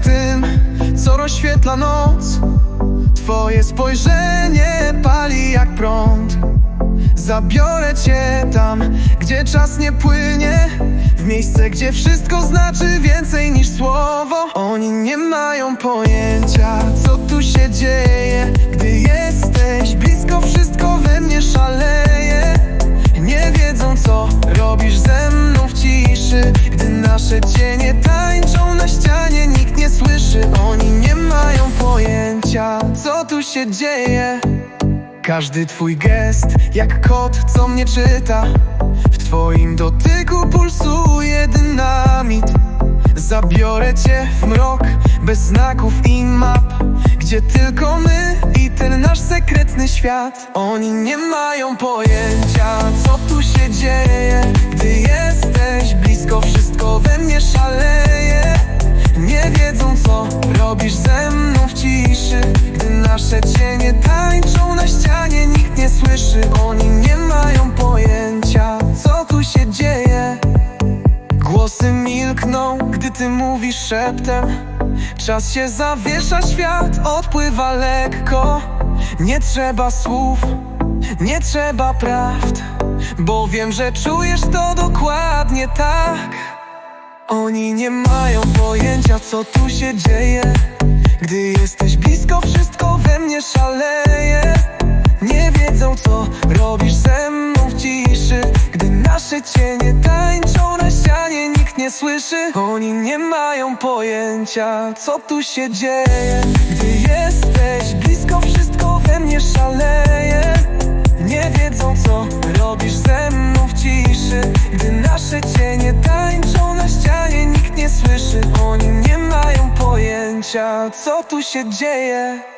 tym, co rozświetla noc. Twoje spojrzenie pali jak prąd. Zabiorę cię tam, gdzie czas nie płynie. W miejsce, gdzie wszystko znaczy więcej niż słowo. Oni nie mają pojęcia, co tu się dzieje. Gdy jesteś blisko, wszystko we mnie szaleje. Nie wiedzą, co robisz ze mną w ciszy. Gdy nasze cienie tańczą co tu się dzieje? Każdy twój gest, jak kot, co mnie czyta W twoim dotyku pulsuje dynamit. Zabiorę cię w mrok, bez znaków i map Gdzie tylko my i ten nasz sekretny świat. Oni nie mają pojęcia, co tu się dzieje. Gdy jesteś blisko, wszystko we mnie szaleje. Nie wiedzą, co robisz ze mną Głosy milkną, gdy ty mówisz szeptem. Czas się zawiesza, świat odpływa lekko. Nie trzeba słów, nie trzeba prawd Bo wiem, że czujesz to dokładnie tak. Oni nie mają pojęcia, co tu się dzieje. Gdy jesteś blisko, wszystko we mnie szaleje. Nie wiedzą, co robisz ze mną w ciszy. Gdy nasze cienie słyszy? Oni nie mają pojęcia, co tu się dzieje. Gdy jesteś blisko, wszystko we mnie szaleje. Nie wiedzą, co robisz ze mną w ciszy. Gdy nasze cienie tańczą na ścianie, nikt nie słyszy. Oni nie mają pojęcia, co tu się dzieje